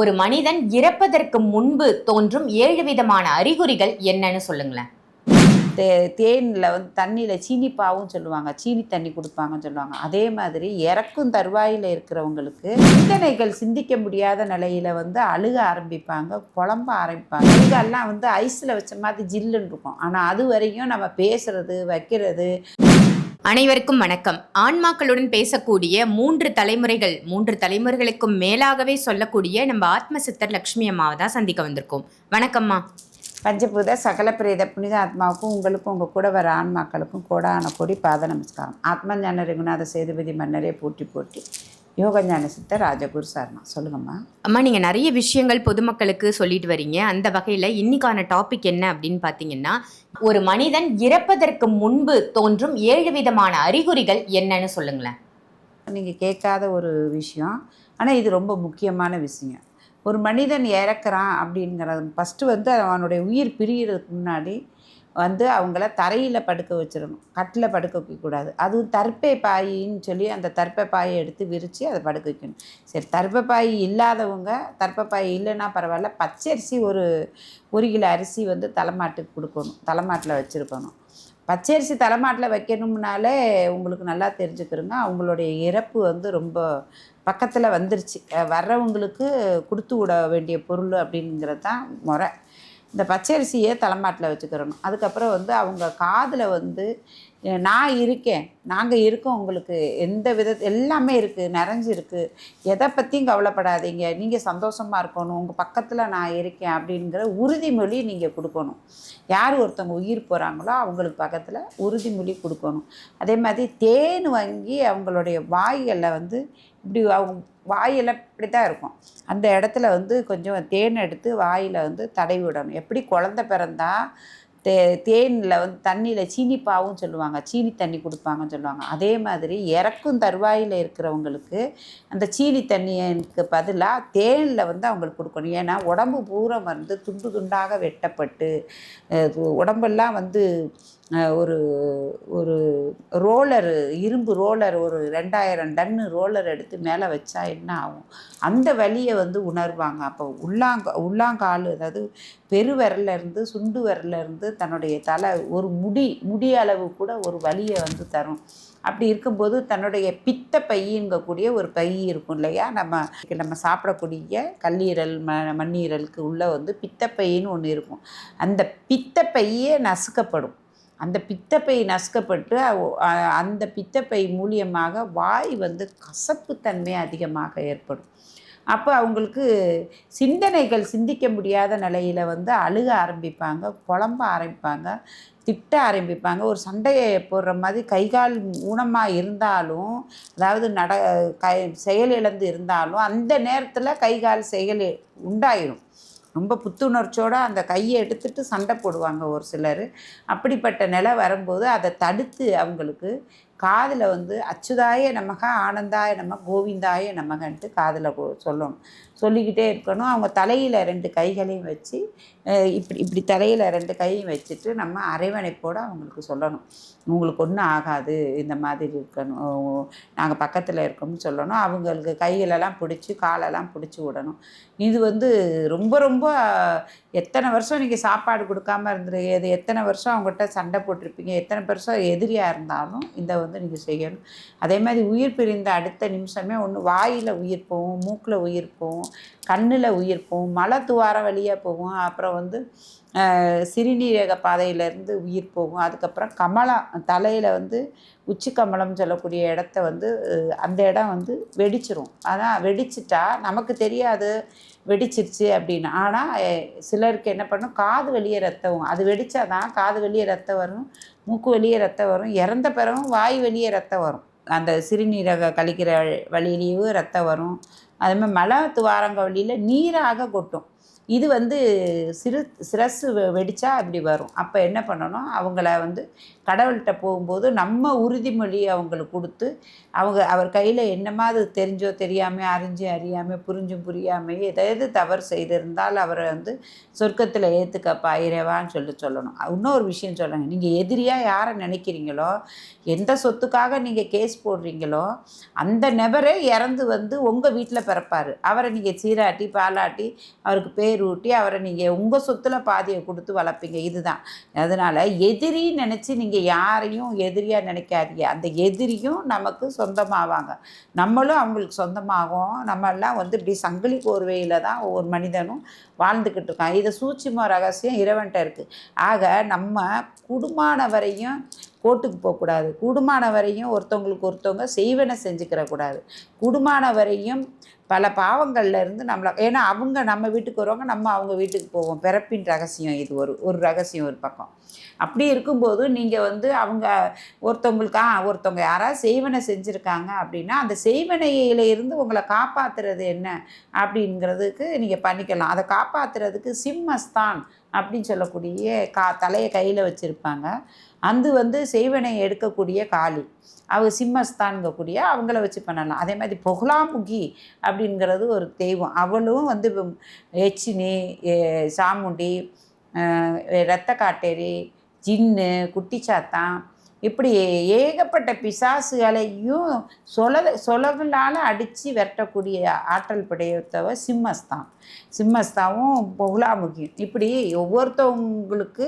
ஒரு மனிதன் இறப்பதற்கு முன்பு தோன்றும் ஏழு விதமான அறிகுறிகள் என்னன்னு சொல்லுங்களேன். தே தேனில் வந்து தண்ணியில் சீனி பாவும் சொல்லுவாங்க சீனி தண்ணி கொடுப்பாங்கன்னு சொல்லுவாங்க. அதே மாதிரி இறக்கும் தருவாயில் இருக்கிறவங்களுக்கு சிந்தனைகள் சிந்திக்க முடியாத நிலையில் வந்து அழுக ஆரம்பிப்பாங்க குழம்ப ஆரம்பிப்பாங்க. இதெல்லாம் வந்து ஐஸில் வச்ச மாதிரி ஜில்லுன்னு இருக்கும். ஆனால் அது வரைக்கும் நம்ம பேசுறது வைக்கிறது அனைவருக்கும் வணக்கம். ஆன்மாக்களுடன் பேசக்கூடிய மூன்று தலைமுறைகள் மூன்று தலைமுறைகளுக்கும் மேலாகவே சொல்லக்கூடிய நம்ம ஆத்ம சித்தர் லக்ஷ்மி அம்மாவை தான் சந்திக்க வந்திருக்கோம். வணக்கம்மா. பஞ்சபூத சகல பிரேத புனித ஆத்மாவுக்கும் உங்களுக்கும் உங்கள் கூட வர ஆன்மாக்களுக்கும் கோடான கோடி பாத நமஸ்காரம். ஆத்ம ஞான ரகுநாத சேதுபதி மன்னரே போட்டி போட்டி யோக ஞான சித்தர் ராஜகுரு சார்மா சொல்லுங்கம்மா. அம்மா நீங்க நிறைய விஷயங்கள் பொதுமக்களுக்கு சொல்லிட்டு வரீங்க. அந்த வகையில இன்னைக்கான டாபிக் என்ன அப்படின்னு பாத்தீங்கன்னா ஒரு மனிதன் இறப்பதற்கு முன்பு தோன்றும் ஏழு விதமான அறிகுறிகள் என்னன்னு சொல்லுங்களேன். நீங்கள் கேட்காத ஒரு விஷயம். ஆனால் இது ரொம்ப முக்கியமான விஷயம். ஒரு மனிதன் இறக்குறான் அப்படிங்கிறது ஃபஸ்ட்டு வந்து அவனுடைய உயிர் பிரியறதுக்கு முன்னாடி வந்து அவங்கள தரையில் படுக்க வச்சிடணும். கட்டில் படுக்க வைக்கக்கூடாது அதுவும் தர்ப்பை பாயின்னு சொல்லி அந்த தர்ப்பை பாயை எடுத்து விரித்து அதை படுக்க வைக்கணும். சரி தர்ப்பை பாய் இல்லாதவங்க தர்ப்பை பாய் இல்லைன்னா பரவாயில்ல பச்சரிசி ஒரு ஒரு கிலோ அரிசி வந்து தலைமாட்டுக்கு கொடுக்கணும். தலைமாட்டில் வச்சுருக்கணும். பச்சரிசி தலைமாட்டில் வைக்கணும்னாலே உங்களுக்கு நல்லா தெரிஞ்சுக்கிறோங்க. அவங்களுடைய இறப்பு வந்து ரொம்ப பக்கத்தில் வந்துருச்சு. வர்றவங்களுக்கு கொடுத்து விட வேண்டிய பொருள் அப்படிங்கிறது தான் முறை. இந்த பச்சரிசியை தலைமாட்டில் வச்சுக்கிறணும். அதுக்கப்புறம் வந்து அவங்க காதில் வந்து நான் இருக்கேன். நாங்கள் இருக்கோம். உங்களுக்கு எந்த வித எல்லாமே இருக்குது நிறைஞ்சிருக்கு எதை பற்றியும் கவலைப்படாதீங்க. நீங்கள் சந்தோஷமாக இருக்கணும். உங்கள் பக்கத்தில் நான் இருக்கேன். அப்படிங்கிற உறுதிமொழி நீங்கள் கொடுக்கணும். யார் ஒருத்தவங்க உயிர் போகிறாங்களோ அவங்களுக்கு பக்கத்தில் உறுதிமொழி கொடுக்கணும். அதே மாதிரி தேன் வாங்கி அவங்களுடைய வாய்களில் வந்து இப்படி அவங்க வாயெல்லாம் இப்படி தான் இருக்கும். அந்த இடத்துல வந்து கொஞ்சம் தேன் எடுத்து வாயில் வந்து தடவி விடணும். எப்படி குழந்த பிறந்தா தே தேனில் வந்து தண்ணியில் சீனி பாவும் சொல்லுவாங்க சீனி தண்ணி கொடுப்பாங்கன்னு சொல்லுவாங்க. அதே மாதிரி இறக்கும் தருவாயில் இருக்கிறவங்களுக்கு அந்த சீனி தண்ணிக்கு பதிலாக தேனில் வந்து அவங்களுக்கு கொடுக்கணும். ஏன்னா உடம்பு பூரம் வந்து துண்டு துண்டாக வெட்டப்பட்டு உடம்பெல்லாம் வந்து ஒரு ஒரு ரோலர் இரும்பு ரோலர் ஒரு ரெண்டாயிரம் டன்னு ரோலர் எடுத்து மேலே வச்சா என்ன ஆகும்? அந்த வலியை வந்து உணர்வாங்க. அப்போ உள்ளாங்க உள்ளாங்கால் அதாவது பெருவிரல்ல இருந்து சுண்டு விரல்ல இருந்து தன்னுடைய தலை ஒரு முடி முடி அளவு கூட ஒரு வலியை வந்து தரும். அப்படி இருக்கும்போது தன்னுடைய பித்த பையங்கக்கூடிய ஒரு பை இருக்கும் இல்லையா? நம்ம நம்ம சாப்பிடக்கூடிய கல்லீரல் ம மண்ணீரலுக்கு உள்ளே வந்து பித்தப்பைன்னு ஒன்று இருக்கும். அந்த பித்த பையே நசுக்கப்படும். அந்த பித்தப்பை நசுக்கப்பட்டு அந்த பித்தப்பை மூலியமாக வாய் வந்து கசப்புத்தன்மை அதிகமாக ஏற்படும். அப்போ அவங்களுக்கு சிந்தனைகள் சிந்திக்க முடியாத நிலையில் வந்து அழுக ஆரம்பிப்பாங்க குழம்ப ஆரம்பிப்பாங்க திட்ட ஆரம்பிப்பாங்க. ஒரு சண்டையை போடுற மாதிரி கைகால் ஊனமாக இருந்தாலும் அதாவது நட கை செயலிழந்து இருந்தாலும் அந்த நேரத்தில் கைகால் செயல் உண்டாயிரும். ரொம்ப புத்துணர்ச்சியோடு அந்த கையை எடுத்துட்டு சண்டை போடுவாங்க ஒரு சிலர். அப்படிப்பட்ட நிலை வரும்போது அதை தடுத்து அவங்களுக்கு காதில் வந்து அச்சுதாய நமக ஆனந்தாய நம கோவிந்தாய நமகன்ட்டு காதில் சொல்லணும். சொல்லிக்கிட்டே இருக்கணும். அவங்க தலையில் ரெண்டு கைகளையும் வச்சு இப்படி இப்படி தலையில் ரெண்டு கையும் வச்சுட்டு நம்ம அரைவணைப்போடு அவங்களுக்கு சொல்லணும். உங்களுக்கு ஒன்றும் ஆகாது. இந்த மாதிரி இருக்கணும். நாங்கள் பக்கத்தில் இருக்கோம்னு சொல்லணும். அவங்களுக்கு கைகளெல்லாம் பிடிச்சி காலெல்லாம் பிடிச்சி விடணும். இது வந்து ரொம்ப ரொம்ப எத்தனை வருஷம் நீங்கள் சாப்பாடு கொடுக்காம இருந்துருது எத்தனை வருஷம் அவங்ககிட்ட சண்டை போட்டிருப்பீங்க? எத்தனை வருஷம் எதிரியாக இருந்தாலும் இதை வந்து நீங்கள் செய்யணும். அதே மாதிரி உயிர் பிரிந்த அடுத்த நிமிஷமே ஒன்று வாயில் உயிர் போகும் மூக்கில் உயிர் போகும். கண்ணில் உயிர் போகும். மலை துவாரம் வழியாக போகும். அப்புறம் வந்து சிறுநீரக பாதையிலேருந்து உயிர் போகும். அதுக்கப்புறம் கமலம் தலையில் வந்து உச்சி கமலம் சொல்லக்கூடிய இடத்த வந்து அந்த இடம் வந்து வெடிச்சிரும். ஆனால் வெடிச்சிட்டா நமக்கு தெரியாது வெடிச்சிருச்சு அப்படின்னு. ஆனால் சிலருக்கு என்ன பண்ணும்? காது வெளியே ரத்தம் அது வெடித்தா தான் காது வெளியே ரத்தம் வரும் மூக்கு வெளியே ரத்தம் வரும் இறந்த பிறகும் வாய் வெளியே ரத்தம் வரும். அந்த சிறுநீரக கழிக்கிற வழியிலேயும் ரத்தம் வரும். அதே மாதிரி மல துவாரங்க வழியில் நீராக கொட்டும். இது வந்து சிறு சிரசு வெ- இப்படி வரும். அப்போ என்ன பண்ணணும்? அவங்கள வந்து கடவுள்கிட்ட போகும்போது நம்ம உறுதிமொழி அவங்களுக்கு கொடுத்து அவங்க அவர் கையில் என்னமா அது தெரிஞ்சோ தெரியாமல் அறிஞ்சு அறியாமல் புரிஞ்சும் புரியாமல் ஏதாவது தவறு செய்திருந்தால் அவரை வந்து சொர்க்கத்தில் ஏற்றுக்கப்பா இறைவான்னு சொல்லி சொல்லணும். இன்னொரு விஷயம் சொல்லுங்கள் நீங்கள் எதிரியாக யாரை நினைக்கிறீங்களோ எந்த சொத்துக்காக நீங்கள் கேஸ் போடுறீங்களோ அந்த நபரே இறந்து வந்து உங்கள் வீட்டில் பிறப்பார். அவரை நீங்கள் சீராட்டி பாலாட்டி அவருக்கு பேர் ஊட்டி அவரை நீங்கள் உங்கள் சொத்தில் பாதியை கொடுத்து வளர்ப்பீங்க. இதுதான். அதனால் எதிரி நினச்சி நீங்கள் யாரையும் எதிரியாக நினைக்காதீங்க. அந்த எதிரியும் நமக்கு சொந்தமாவாங்க. நம்மளும் அவங்களுக்கு சொந்தமாகும் நம்ம எல்லாம் வந்து இப்படி சங்கிலி கோர்வையில் தான் ஒவ்வொரு மனிதனும் வாழ்ந்துக்கிட்டு இருக்கான் இது சூட்சும ரகசியம் இறைவன்ட்ட இருக்குது ஆக நம்ம குடும்பமான வரையும் கோர்ட்டுக்கு போகக்கூடாது. கூடுமான வரையும் ஒருத்தவங்களுக்கு ஒருத்தவங்க செய்வன செஞ்சுக்கிற கூடாது கூடுமான வரையும் பல பாவங்கள்ல இருந்து நம்மளை ஏன்னா அவங்க நம்ம வீட்டுக்கு வருவாங்க நம்ம அவங்க வீட்டுக்கு போவோம். பிறப்பின் ரகசியம் இது ஒரு ஒரு ரகசியம் ஒரு பக்கம். அப்படி இருக்கும்போது நீங்கள் வந்து அவங்க ஒருத்தவங்களுக்கு ஆ ஒருத்தவங்க யாராவது செய்வனை செஞ்சுருக்காங்க அப்படின்னா அந்த செய்வனையில இருந்து உங்களை காப்பாற்றுறது என்ன அப்படிங்கிறதுக்கு நீங்கள் பண்ணிக்கலாம். அதை காப்பாற்றுறதுக்கு சிம்மஸ்தான் அப்படின்னு சொல்லக்கூடிய கா தலையை கையில் வச்சுருப்பாங்க. அது வந்து செய்வனை எடுக்கக்கூடிய காளி. அவ சிம்மஸ்தான்கக்கூடிய அவங்கள வச்சு பண்ணலாம். அதே மாதிரி புகழாமுகி அப்படிங்கிறது ஒரு தெய்வம். அவளும் வந்து எச்சினி சாமுண்டி ரத்த காட்டேரி ஜின்னு குட்டிச்சாத்தான் இப்படி ஏகப்பட்ட பிசாசுகளையும் சொல சொலகளால் அடித்து விரட்டக்கூடிய ஆற்றல் படைத்தவ சிம்மஸ்தான். சிம்மஸ்தாவும் புகழாமுகியும் இப்படி ஒவ்வொருத்தவங்களுக்கு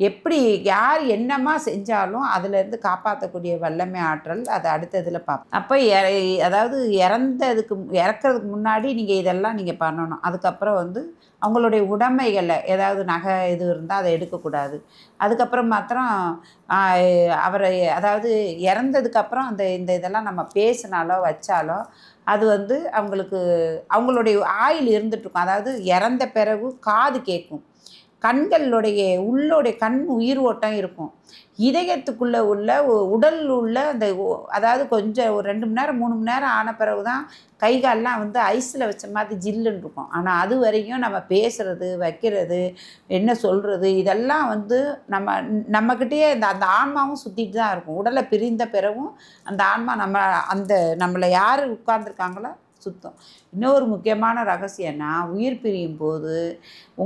எப்படி யார் என்னமா செஞ்சாலும் அதுலேருந்து காப்பாற்றக்கூடிய வல்லமை ஆற்றல் அதை அடுத்ததில் பார்ப்போம் அப்போ இற- அதாவது இறந்ததுக்கு இறக்கிறதுக்கு முன்னாடி நீங்கள் இதெல்லாம் நீங்கள் பண்ணணும். அதுக்கப்புறம் வந்து அவங்களுடைய உடைமைகளை ஏதாவது நகை இது இருந்தால் அதை எடுக்கக்கூடாது. அதுக்கப்புறம் மாத்திரம் அவரை அதாவது இறந்ததுக்கப்புறம் அந்த இந்த இதெல்லாம் நம்ம பேசினாலோ வச்சாலோ அது வந்து அவங்களுக்கு அவங்களுடைய ஆயில் இருந்துட்டுருக்கும் அதாவது இறந்த பிறகு காது கேட்கும். கண்களுடைய உள்ளோடைய கண் உயிர் ஓட்டம் இருக்கும். இதயத்துக்குள்ளே உள்ள உடல் உள்ள அந்த அதாவது கொஞ்சம் ஒரு ரெண்டு மணி நேரம் மூணு மணி நேரம் ஆன பிறகு தான் கை கால்லாம் வந்து ஐஸில் வச்ச மாதிரி ஜில்லுன்னு இருக்கும். ஆனால் அது வரைக்கும் நம்ம பேசுகிறது வைக்கிறது என்ன சொல்கிறது இதெல்லாம் வந்து நம்ம நம்மக்கிட்டேயே இந்த அந்த ஆன்மாவும் சுற்றிட்டு தான் இருக்கும். உடலை பிரிந்த பிறகும் அந்த ஆன்மா நம்ம அந்த நம்மளை யார் உட்கார்ந்துருக்காங்களோ சுத்தம். இன்னொரு முக்கியமான ரகசியம்னா உயிர் பிரியும் போது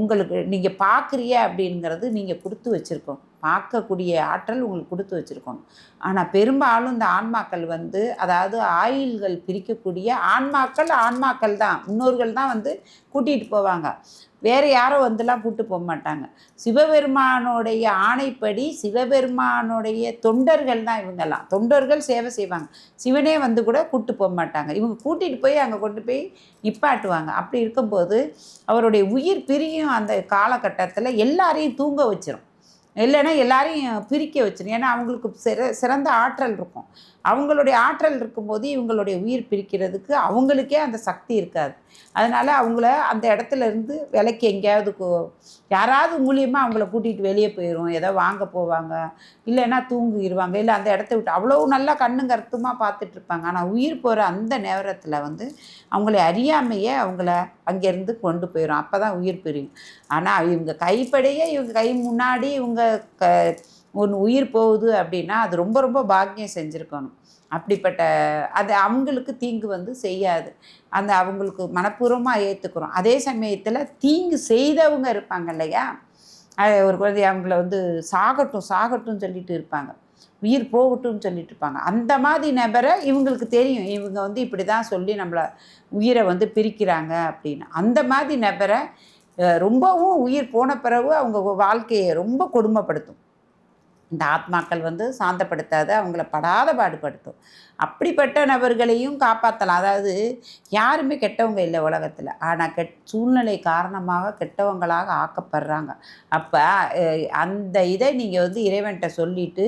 உங்களுக்கு நீங்கள் பார்க்குறிய அப்படிங்கிறது நீங்கள் கொடுத்து வச்சுருக்கோம். பார்க்கக்கூடிய ஆற்றல் உங்களுக்கு கொடுத்து வச்சுருக்கணும். ஆனால் பெரும்பாலும் இந்த ஆன்மாக்கள் வந்து அதாவது ஆயில்கள் பிரிக்கக்கூடிய ஆன்மாக்கள் ஆன்மாக்கள் தான். முன்னோர்கள் தான் வந்து கூட்டிகிட்டு போவாங்க. வேறு யாரும் வந்துலாம் கூட்டு போக மாட்டாங்க. சிவபெருமானுடைய ஆணைப்படி சிவபெருமானுடைய தொண்டர்கள் தான் இவங்கெல்லாம். தொண்டர்கள் சேவை செய்வாங்க. சிவனே வந்து கூட கூட்டு போக மாட்டாங்க. இவங்க கூட்டிகிட்டு போய் அங்கே கொண்டு போய் நிப்பாட்டுவாங்க. அப்படி இருக்கும்போது அவருடைய உயிர் பிரியும் அந்த காலகட்டத்தில் எல்லாரையும் தூங்க வச்சிரும். இல்லைன்னா எல்லாரையும் பிரிக்க வச்சிடும் ஏன்னா அவங்களுக்கு சிற சிறந்த ஆற்றல் இருக்கும். அவங்களுடைய ஆற்றல் இருக்கும்போது இவங்களுடைய உயிர் பிரிக்கிறதுக்கு அவங்களுக்கே அந்த சக்தி இருக்காது. அதனால் அவங்கள அந்த இடத்துல இருந்து விலைக்கு எங்கேயாவது கோ- யாராவது மூலியமாக அவங்கள கூட்டிகிட்டு வெளியே போயிடும் ஏதோ வாங்க போவாங்க. இல்லைன்னா தூங்கிடுவாங்க இல்லை அந்த இடத்த விட்டு அவ்வளோ நல்லா கண்ணு கருத்துமாக பார்த்துட்ருப்பாங்க ஆனால் உயிர் போகிற அந்த நேரத்தில் வந்து அவங்கள அறியாமையே அவங்கள அங்கேருந்து கொண்டு போயிடும் அப்போ தான் உயிர் பிரியும். ஆனால் இவங்க கைப்படையே இவங்க கை முன்னாடி இவங்க க ஒன்று உயிர் போகுது அப்படின்னா அது ரொம்ப ரொம்ப பாக்கியம் செஞ்சுருக்கணும். அப்படிப்பட்ட அது அவங்களுக்கு தீங்கு வந்து செய்யாது. அந்த அவங்களுக்கு மனப்பூர்வமாக ஏற்றுக்கிறோம் அதே சமயத்தில் தீங்கு செய்தவங்க இருப்பாங்க இல்லையா? ஒரு குழந்தை அவங்கள வந்து சாகட்டும் சாகட்டும் சொல்லிட்டு இருப்பாங்க. உயிர் போகட்டும்னு சொல்லிட்டு இருப்பாங்க அந்த மாதிரி நபரை இவங்களுக்கு தெரியும். இவங்க வந்து இப்படி தான் சொல்லி நம்மளை உயிரை வந்து பிரிக்கிறாங்க அப்படின்னு. அந்த மாதிரி நபரை ரொம்பவும் உயிர் போன பிறகு அவங்க வாழ்க்கையை ரொம்ப கொடுமைப்படுத்தும். இந்த ஆத்மாக்கள் வந்து சாந்தப்படுத்தாது அவங்கள படாத பாடுபடுத்தும். அப்படிப்பட்ட நபர்களையும் காப்பாற்றலாம் அதாவது யாருமே கெட்டவங்க இல்லை உலகத்தில். ஆனால் கெட் சூழ்நிலை காரணமாக கெட்டவங்களாக ஆக்கப்படுறாங்க. அப்போ அந்த இதை நீங்கள் வந்து இறைவன்கிட்ட சொல்லிட்டு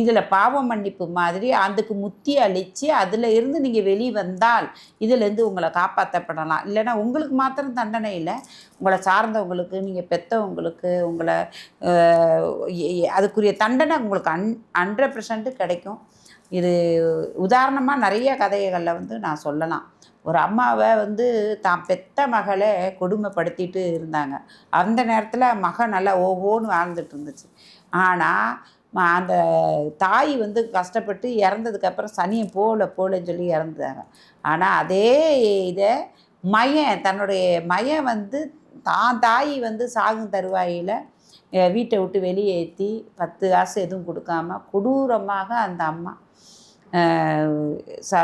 இதில் பாவ மன்னிப்பு மாதிரி அதுக்கு முத்தி அழித்து அதில் இருந்து நீங்கள் வெளியே வந்தால் இதிலேருந்து உங்களை காப்பாற்றப்படலாம் இல்லைன்னா உங்களுக்கு மாத்திரம் தண்டனை இல்லை. உங்களை சார்ந்தவங்களுக்கு நீங்கள் பெற்றவங்களுக்கு உங்களை அதுக்குரிய தண்டனை உங்களுக்கு அன் ஹண்ட்ரட் கிடைக்கும். இது உதாரணமாக நிறைய கதைகளில் வந்து நான் சொல்லலாம். ஒரு அம்மாவை வந்து தான் பெத்த மகளை கொடுமைப்படுத்திட்டு இருந்தாங்க. அந்த நேரத்தில் மகன் நல்லா ஓஹோன்னு வாழ்ந்துட்டு இருந்துச்சு. ஆனால் அந்த தாய் வந்து கஷ்டப்பட்டு இறந்ததுக்கப்புறம் சனியை போல போலன்னு சொல்லி இறந்துட்டாங்க. ஆனால் அதே இதை மயன் தன்னுடைய மயன் வந்து தான் தாய் வந்து சாகும் தருவாயில் வீட்டை விட்டு வெளியேற்றி பத்து காசு எதுவும் கொடுக்காம கொடூரமாக அந்த அம்மா ச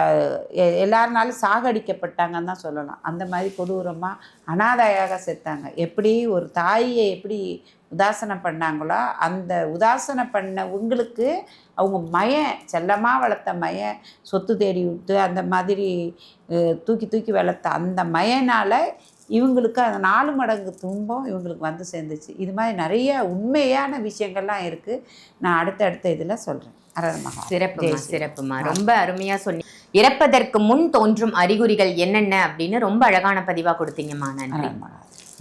எல்லாருனாலும் சாகடிக்கப்பட்டாங்கன்னு தான் சொல்லலாம் அந்த மாதிரி கொடூரமாக அனாதையாக செத்தாங்க. எப்படி ஒரு தாயை எப்படி உதாசனம் பண்ணாங்களோ அந்த உதாசனம் பண்ண உங்களுக்கு அவங்க மயன் செல்லமாக வளர்த்த மயன் சொத்து தேடி விட்டு அந்த மாதிரி தூக்கி தூக்கி வளர்த்த அந்த மயனால் இவங்களுக்கு அந்த நாலு மடங்கு துன்பம் இவங்களுக்கு வந்து சேர்ந்துச்சு. இது மாதிரி நிறைய உண்மையான விஷயங்கள்லாம் இருக்குது நான் அடுத்தடுத்த இதில் சொல்கிறேன் சிறப்புமா. சிறப்புமா. ரொம்ப அருமையா சொன்னீங்க இறப்பதற்கு முன் தோன்றும் அறிகுறிகள் என்னென்ன அப்படின்னு ரொம்ப அழகான பதிவா கொடுத்தீங்கம்மா. நன்றி.